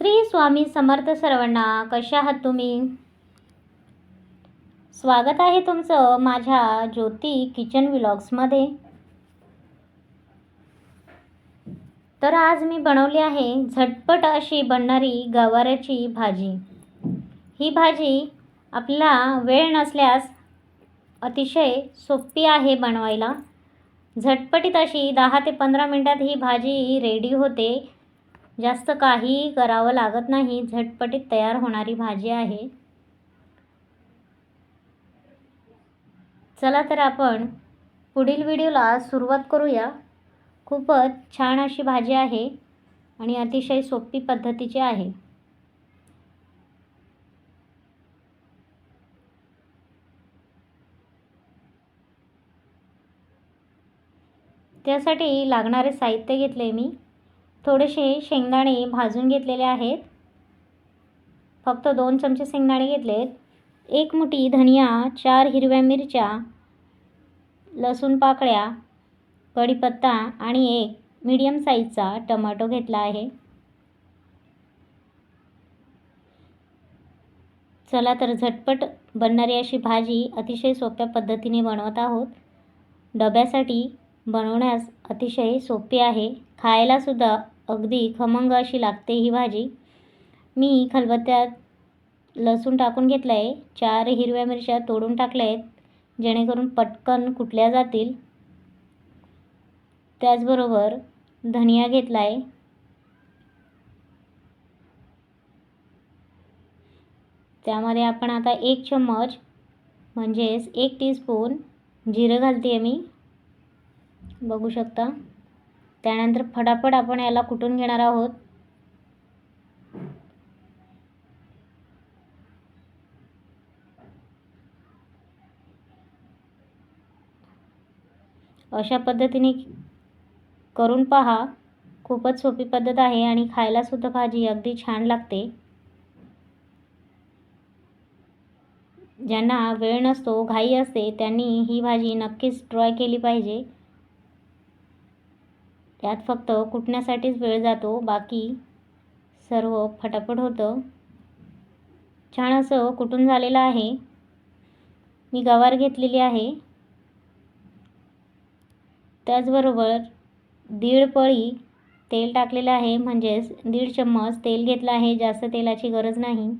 श्री स्वामी समर्थ सर्वांना कशा आहात तुम्ही? स्वागत आहे तुमचं माझ्या ज्योती किचन व्लॉग्समध्ये. तर आज मी बनवली आहे झटपट अशी बनणारी गवाराची भाजी. ही भाजी आपला वेळ नसल्यास अतिशय सोपी आहे बनवायला. झटपटीत अशी दहा ते पंधरा मिनटात ही भाजी रेडी होते. जास्त काही करावं लागत नाही. झटपटीत तयार होणारी भाजी आहे. चला तर आपण पुढील व्हिडिओला सुरुवात करूया. खूपच छान अशी भाजी आहे आणि अतिशय सोपी पद्धतीची आहे. त्यासाठी लागणारे साहित्य घेतले मी. थोडेसे शेंगदाणे भाजून घेतलेले आहेत. फक्त दोन चमचे शेंगदाणे घेतलेत. एक मुठी धनिया चार हिरव्या मिरच्या लसूण पाकळ्या कढीपत्ता आणि एक मीडियम साईजचा टमाटो घेतला आहे. चला तर झटपट बनणारी अशी भाजी अतिशय सोप्या पद्धतीने बनवत आहोत. डब्यासाठी बनवण्यास अतिशय सोपी आहे. खायलासुद्धा अगदी खमंग अशी लागते ही भाजी. मी खलबत्त्यात लसूण टाकून घेतलं आहे चार हिरव्या मिरच्या तोडून टाकल्या आहेत जेणेकरून पटकन कुटल्या जातील. त्याचबरोबर धनिया घेतला आहे त्यामध्ये आपण आता एक चम्मच म्हणजेच एक टीस्पून जिरं घालते आहे मी. बघू शकता. त्यानंतर फटाफट आपण याला कुटून घेणार आहोत? अशा पद्धतीने करून पहा. खूपच सोपी पद्धत आहे आणि खायलासुद्धा भाजी अगदी छान लागते. ज्यांना वेळ नसतो घाई असते त्यांनी ही भाजी नक्कीच ट्राय केली पाहिजे. त्यात फक्त कुटण्यासाठीच वेळ जातो बाकी सर्व फटाफट होतं. छान असं कुटून झालेलं आहे? मी गवार घेतलेली आहे. त्याचबरोबर दीड पळी तेल टाकलेलं आहे म्हणजेच दीड चम्मच तेल घेतलं आहे जास्त तेलाची गरज नाही.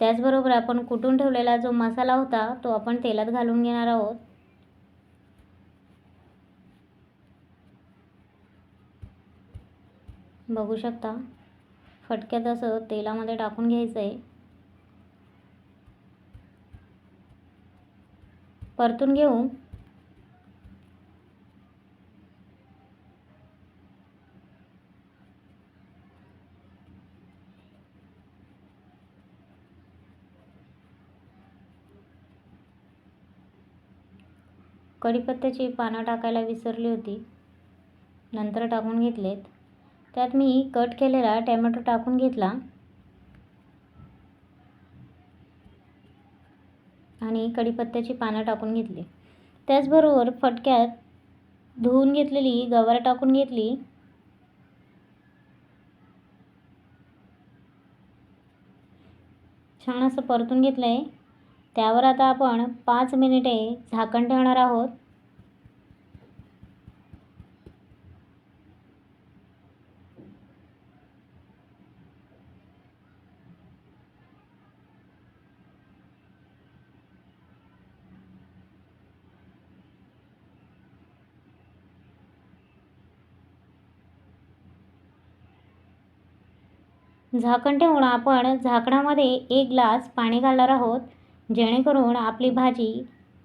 त्याचबरोबर आपण कुटून ठेवलेला जो मसाला होता तो आपण तेलात घालून घेणार आहोत. बघू शकता. फटक्यात असं तेलामध्ये टाकून घ्यायचं आहे परतून घेऊ. कढीपत्त्याची पानं टाकायला विसरली होती. नंतर टाकून घेतलेत. त्यात मी कट केलेला टॅमॅटो टाकून घेतला. आणि कढीपत्त्याची पानं टाकून घेतली. त्याचबरोबर फटक्यात धुवून घेतलेली गवार टाकून घेतली. छान असं परतून घेतलं आहे त्यावर आता आपण पाच मिनिटे झाकण ठेवणार आहोत. झाकण ठेवून आपण झाकणामध्ये एक ग्लास पाणी घालणार आहोत जेणेकरून आपली भाजी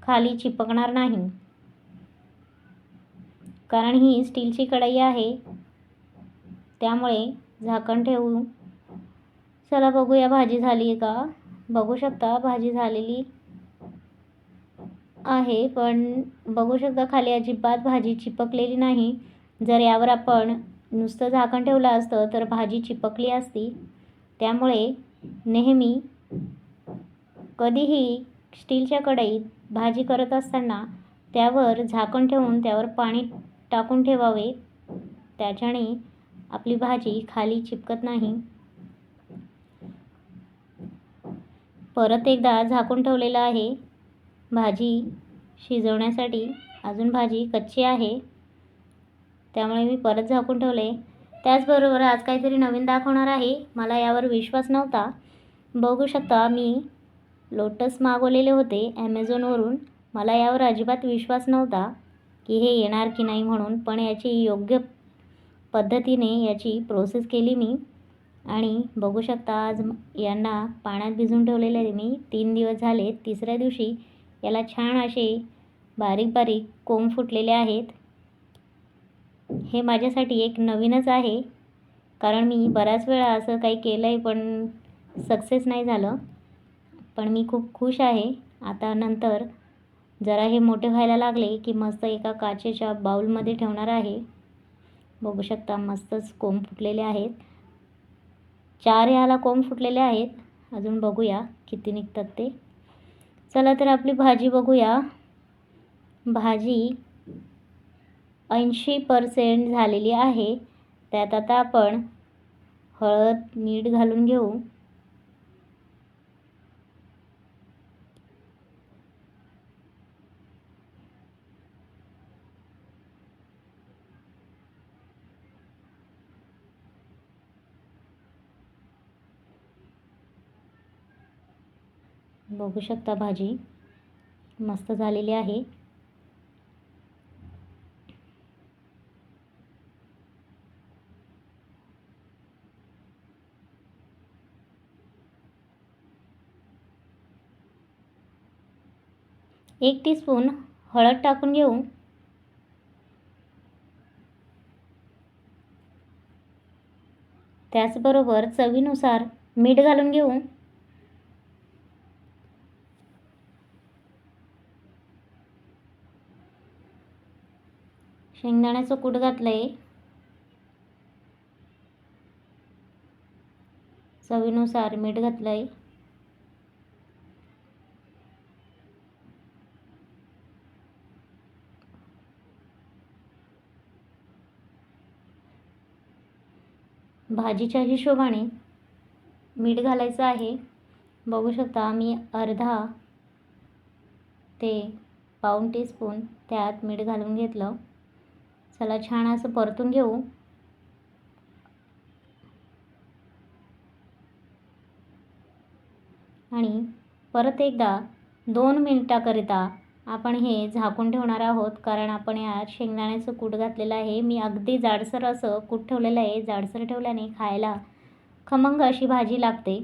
खाली चिपकणार नाही. कारण ही स्टीलची कढई आहे त्यामुळे झाकण ठेवू. चला बघूया भाजी झाली आहे का? बघू शकता भाजी झालेली आहे पण बघू शकता खाली अजिबात भाजी चिपकलेली नाही. जर यावर आपण नुसतं झाकण ठेवलं असतं तर भाजी चिपकली असती. त्यामुळे नेहमी कधीही स्टीलच्या कढईत भाजी करत असताना त्यावर झाकण ठेवून त्यावर पाणी टाकून ठेवावे. त्याच्याने आपली भाजी खाली चिपकत नाही. परत एकदा झाकून ठेवलेलं आहे. भाजी शिजवण्यासाठी अजून भाजी कच्ची आहे. त्यामुळे मी परत झाकून ठेवले. त्याचबरोबर आज काहीतरी नवीन दाखवणार आहे. मला यावर विश्वास नव्हता. बघू शकता मी लोटस मागवलेले होते ॲमेझॉनवरून मला यावर अजिबात विश्वास नव्हता की हे येणार की नाही म्हणून पण याची योग्य पद्धतीने याची प्रोसेस केली मी. आणि बघू शकता आज यांना पाण्यात भिजून ठेवलेले मी. तीन दिवस झाले तिसऱ्या दिवशी याला छान असे बारीक बारीक कोंब फुटलेले आहेत. हे माझ्यासाठी एक नवीनच आहे. कारण मी बऱ्याच वेळा असं काही केलं आहे पण सक्सेस नाही झालं. पण मी खूप खुश आहे. आता नंतर जरा हे मोठे व्हायला लागले की मस्त एका काचेच्या बाऊलमध्ये ठेवणार आहे. बघू शकता मस्तच कोंब फुटलेले आहेत. चार याला कोंब फुटलेले आहेत. अजून बघूया किती निघतात ते. चला तर आपली भाजी बघूया. भाजी ऐंशी पर्सेंट झालेली आहे. त्यात आता आपण हळद मीठ घालून घेऊ. बघू शकता भाजी मस्त झालेली आहे. एक टीस्पून हळद टाकून घेऊ. त्याचबरोबर चवीनुसार मीठ घालून घेऊ. शेंगदाण्याचं कूट घातलं आहे चवीनुसार मीठ घातलं आहे भाजीच्या हिशोबाने मीठ घालायचं आहे. बघू शकता मी अर्धा ते पाऊण टीस्पून त्यात मीठ घालून घेतलं. चला छान असं परतून घेऊ. आणि परत एकदा दोन मिनटाकरिता आपण हे झाकून ठेवणार आहोत कारण आपण यात शेंगदाण्याचं कूट घातलेलं आहे. मी अगदी जाडसर असं कूट ठेवलेलं आहे. जाडसर ठेवल्याने खायला खमंग अशी भाजी लागते.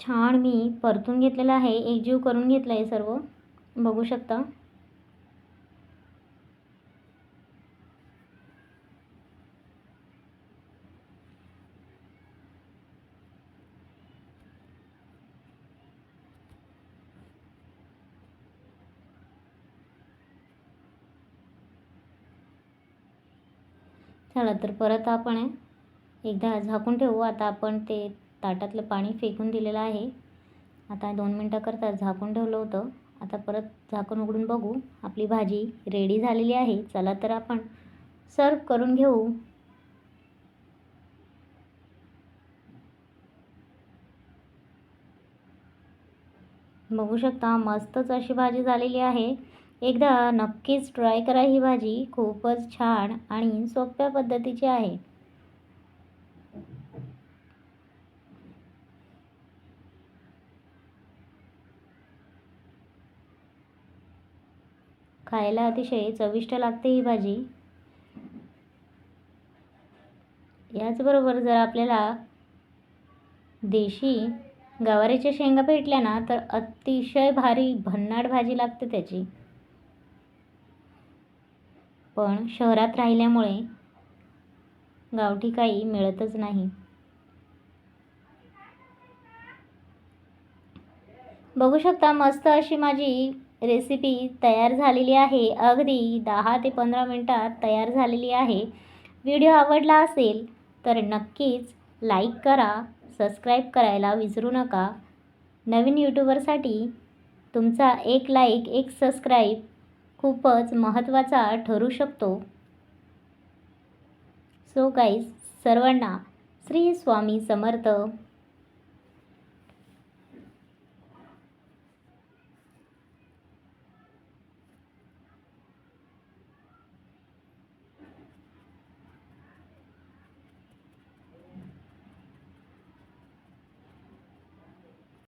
छान मी परतून घेतलेलं आहे. एकजीव करून घेतलं आहे सर्व. बघू शकता. झाला तर परत आपण एकदा झाकून ठेवू. आता आपण ते ताटातलं पाणी फेकून दिलेलं आहे. आता दोन मिनटाकरता झाकून ठेवलं होतं. आता परत झाकून उघडून बघू. आपली भाजी रेडी झालेली आहे. चला तर आपण सर्व करून घेऊ. बघू शकता मस्तच अशी भाजी झालेली आहे. एकदा नक्कीच ट्राय करा ही भाजी. खूपच छान आणि सोप्या पद्धतीची आहे. खायला अतिशय चविष्ट लागते ही भाजी. याचबरोबर जर आपल्याला देशी गवारीच्या शेंगा भेटल्या ना तर अतिशय भारी भन्नाट भाजी लागते त्याची. पण शहरात राहिल्यामुळे गावठी काही मिळतच नाही. बघू शकता मस्त अशी माझी रेसिपी तयार झालेली आहे. अगदी दहा ते पंधरा मिनटात तयार झालेली आहे. व्हिडिओ आवडला असेल तर नक्कीच लाईक करा सबस्क्राईब करायला विसरू नका. नवीन यूट्यूबरसाठी तुमचा एक लाईक एक सबस्क्राईब खूपच महत्त्वाचा ठरू शकतो. सो गाईज सर्वांना श्री स्वामी समर्थ.